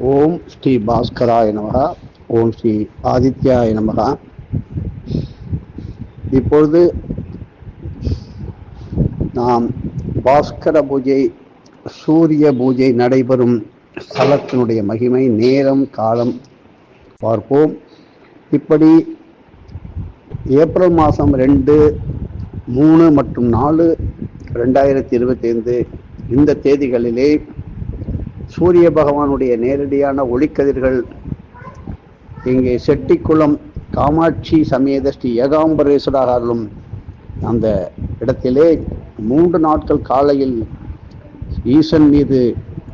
ஓம் ஸ்ரீ பாஸ்கராய நமகா. ஓம் ஸ்ரீ ஆதித்யாய நமகா. இப்பொழுது நாம் பாஸ்கர பூஜை சூரிய பூஜை நடைபெறும் ஸ்தலத்தினுடைய மகிமை நேரம் காலம் பார்ப்போம். இப்படி ஏப்ரல் மாதம் ரெண்டு மூணு மற்றும் நாலு ரெண்டாயிரத்தி இருபத்தி ஐந்து இந்த தேதிகளிலே சூரிய பகவானுடைய நேரடியான ஒளிக்கதிர்கள் இங்கே செட்டிக்குளம் காமாட்சி சமேத ஸ்ரீ ஏகாம்பரேஸ்வரர் அருளும் அந்த இடத்திலே மூன்று நாட்கள் காலையில் ஈசன் மீது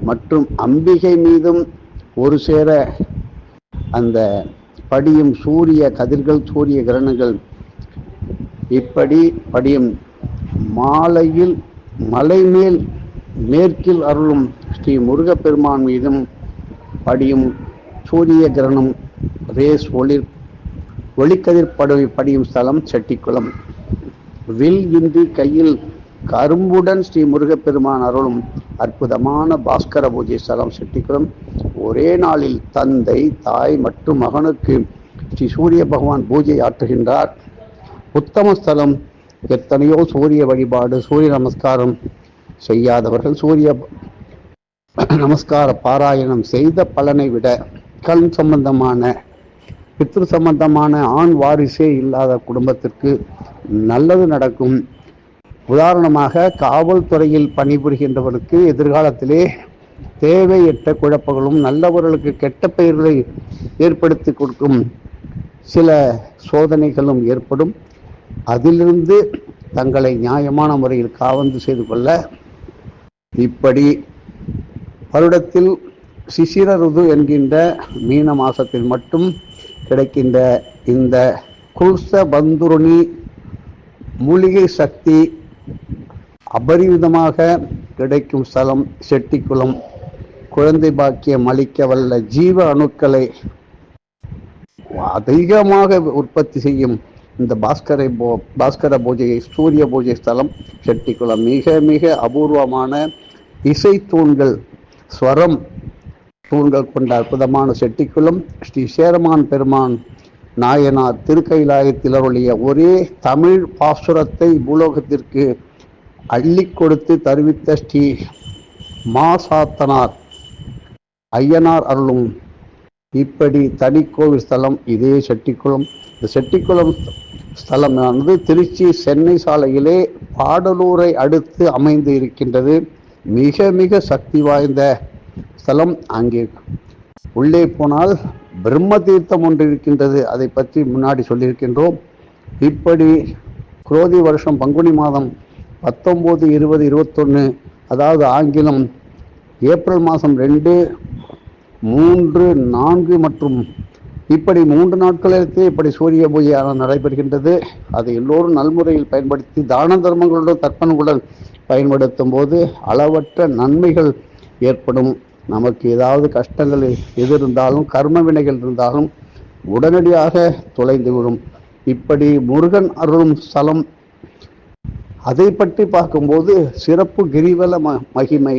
மற்றும் அம்பிகை மீதும் ஒரு சேர அந்த படியும் சூரிய கதிர்கள் சூரிய கிரணங்கள் இப்படி படியும். மாலையில் மலை மேல் மேற்கில் அருளும் ஸ்ரீ முருகப்பெருமான் மீதும் படியும் சூரிய கிரணம் ரேஸ் ஒளிர் ஒளிக்கதிர் படவை படியும் ஸ்தலம் செட்டிக்குளம். வில் இன்றி கையில் கரும்புடன் ஸ்ரீ முருகப்பெருமான் அருளும் அற்புதமான பாஸ்கர பூஜை ஸ்தலம் செட்டிக்குளம். ஒரே நாளில் தந்தை தாய் மற்றும் மகனுக்கு ஸ்ரீ சூரிய பகவான் பூஜை ஆற்றுகின்றார். உத்தம ஸ்தலம் எத்தனையோ சூரிய வழிபாடு சூரிய நமஸ்காரம் செய்யாதவர்கள் சூரிய நமஸ்கார பாராயணம் செய்த பலனை விட கண் சம்பந்தமான பித்ரு சம்பந்தமான ஆண் வாரிசே இல்லாத குடும்பத்திற்கு நல்லது நடக்கும். உதாரணமாக காவல்துறையில் பணிபுரிகின்றவருக்கு எதிர்காலத்திலே தேவையற்ற குழப்பங்களும் நல்லவர்களுக்கு கெட்ட பெயர்களை ஏற்படுத்தி கொடுக்கும் சில சோதனைகளும் ஏற்படும். அதிலிருந்து தங்களை நியாயமான முறையில் காவந்து செய்து கொள்ள இப்படி வருடத்தில் சிசிர ருது என்கின்ற மீன மாசத்தில் மட்டும் கிடைக்கின்ற இந்த குல்ச பந்துருணி மூலிகை சக்தி அபரிவிதமாக கிடைக்கும் ஸ்தலம் செட்டிக்குளம். குழந்தை பாக்கியம் அளிக்க வல்ல ஜீவ அணுக்களை அதிகமாக உற்பத்தி செய்யும் இந்த பாஸ்கரை போ பாஸ்கர பூஜையை சூரிய பூஜை ஸ்தலம் செட்டிக்குளம். மிக மிக அபூர்வமான இசை தூண்கள் ஸ்வரம் தூண்கள் கொண்ட அற்புதமான செட்டிக்குளம் ஸ்ரீ சேரமான் பெருமான் நாயனார் திருக்கைலாயத்தில் அருளிய ஒரே தமிழ் பாசுரத்தை பூலோகத்திற்கு அள்ளி கொடுத்து தருவித்த ஸ்ரீ மாசாத்தனார் ஐயனார் அருளும். இப்படி தனி கோவில் ஸ்தலம் இதே செட்டிக்குளம். இந்த செட்டிக்குளம் ஸ்தலமானது திருச்சி சென்னை சாலையிலே பாடலூரை அடுத்து அமைந்து இருக்கின்றது. மிக மிக சக்தி வாய்ந்த ஸ்தலம் அங்கே. உள்ளே போனால் பிரம்ம தீர்த்தம் ஒன்று இருக்கின்றது. அதை பற்றி முன்னாடி சொல்லியிருக்கின்றோம். இப்படி குரோதி வருஷம் பங்குனி மாதம் பத்தொம்போது இருபது இருபத்தொன்று அதாவது ஆங்கிலம் ஏப்ரல் மாதம் ரெண்டு மூன்று நான்கு மற்றும் இப்படி மூன்று நாட்களிலிருந்து இப்படி சூரிய பூஜையான நடைபெறுகின்றது. அதை எல்லோரும் நல்முறையில் பயன்படுத்தி தான தர்மங்களுடன் தர்ப்பணங்களுடன் பயன்படுத்தும் போது அளவற்ற நன்மைகள் ஏற்படும். நமக்கு ஏதாவது கஷ்டங்கள் எது இருந்தாலும் கர்ம வினைகள் இருந்தாலும் உடனடியாக தொலைந்துவிடும். இப்படி முருகன் அருளும் ஸ்தலம். அதை பற்றி பார்க்கும்போது சிறப்பு கிரிவல ம மகிமை.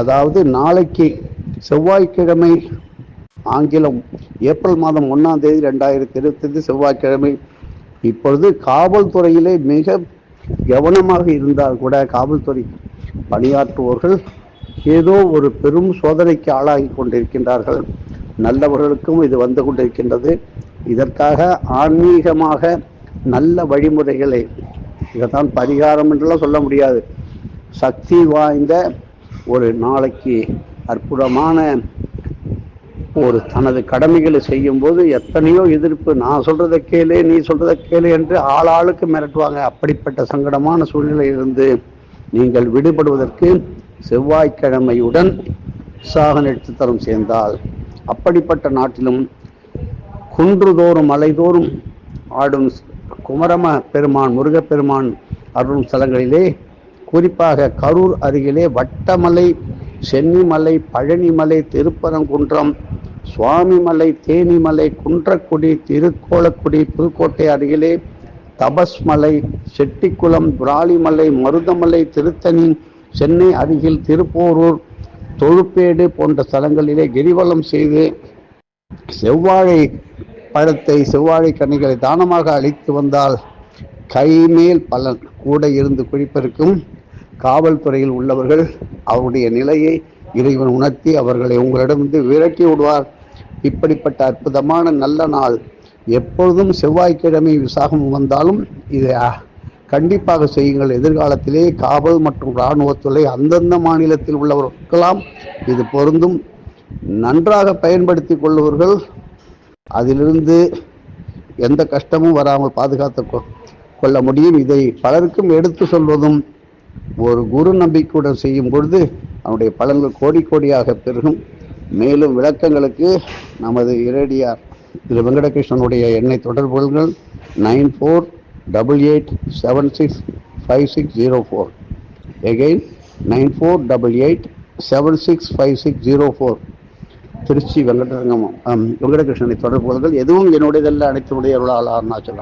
அதாவது நாளைக்கு செவ்வாய்க்கிழமை ஆங்கிலம் ஏப்ரல் மாதம் ஒன்றாம் தேதி ரெண்டாயிரத்தி இருபத்தஞ்சு செவ்வாய்க்கிழமை. இப்பொழுது காவல்துறையிலே மிக கவனமாக இருந்தால் கூட காவல்துறை பணியாற்றுவோர்கள் ஏதோ ஒரு பெரும் சோதனைக்கு ஆளாகி கொண்டிருக்கின்றார்கள். நல்லவர்களுக்கும் இது வந்து கொண்டிருக்கின்றது. இதற்காக ஆன்மீகமாக நல்ல வழிமுறைகளை இதைத்தான் பரிகாரம் என்றெல்லாம் சொல்ல முடியாது. சக்தி வாய்ந்த ஒரு நாளைக்கு அற்புதமான ஒரு தனது கடமைகளை செய்யும்போது எத்தனையோ எதிர்ப்பு நான் சொல்கிறத கேளு நீ சொல்கிறத கேளு என்று ஆளாளுக்கு மிரட்டுவாங்க. அப்படிப்பட்ட சங்கடமான சூழ்நிலையிலிருந்து நீங்கள் விடுபடுவதற்கு செவ்வாய்க்கிழமையுடன் உற்சாக நட்சத்திரம் சேர்ந்தால் அப்படிப்பட்ட நாட்டிலும் குன்றுதோறும் மலைதோறும் ஆடும் குமரம பெருமான் முருகப்பெருமான் அருளும் ஸ்தலங்களிலே குறிப்பாக கரூர் அருகிலே வட்டமலை சென்னிமலை பழனிமலை திருப்பரங்குன்றம் சுவாமிமலை தேனிமலை குன்றக்குடி திருக்கோளக்குடி புதுக்கோட்டை அருகிலே தபஸ்மலை செட்டிக்குளம் விராலிமலை மருதமலை திருத்தணி சென்னை அருகில் திருப்போரூர் தொழுப்பேடு போன்ற ஸ்தலங்களிலே கிரிவலம் செய்து செவ்வாழை பழத்தை செவ்வாழை கனிகளை தானமாக அளித்து வந்தால் கைமேல் பலன் கூட இருந்து குறிப்பிருக்கும் காவல்துறையில் உள்ளவர்கள் அவருடைய நிலையை இறைவன் உணர்த்தி அவர்களை உங்களிடமிருந்து விரட்டி விடுவார். இப்படிப்பட்ட அற்புதமான நல்ல நாள். எப்பொழுதும் செவ்வாய்க்கிழமை விசாகம் வந்தாலும் இதை கண்டிப்பாக செய்யுங்கள். எதிர்காலத்திலே காவல் மற்றும் இராணுவத்துறை அந்தந்த மாநிலத்தில் உள்ளவர்களுக்கெல்லாம் இது பொருந்தும். நன்றாக பயன்படுத்தி கொள்ளுவர்கள். அதிலிருந்து எந்த கஷ்டமும் வராமல் பாதுகாத்து கொ- கொள்ள முடியும். இதை பலருக்கும் எடுத்து சொல்வதும் ஒரு குரு நம்பிக்கையுடன் செய்யும் பொழுது அவனுடைய பலன்கள் கோடி கோடியாக பெருகும். மேலும் விளக்கங்களுக்கு நமது இரடியார் திரு வெங்கடகிருஷ்ணனுடைய எண்ணெய் தொடர்புகள் nine four double eight seven six five six zero four. Again nine four double eight seven six five six zero four. Trichy Venkatarangam ஆம், வெங்கடகிருஷ்ணனை தொடர்புகள் கொள்ளுங்கள். எதுவும் என்னுடையதல்ல அனைத்துடைய அருளாளர்னா சொல்லலாம்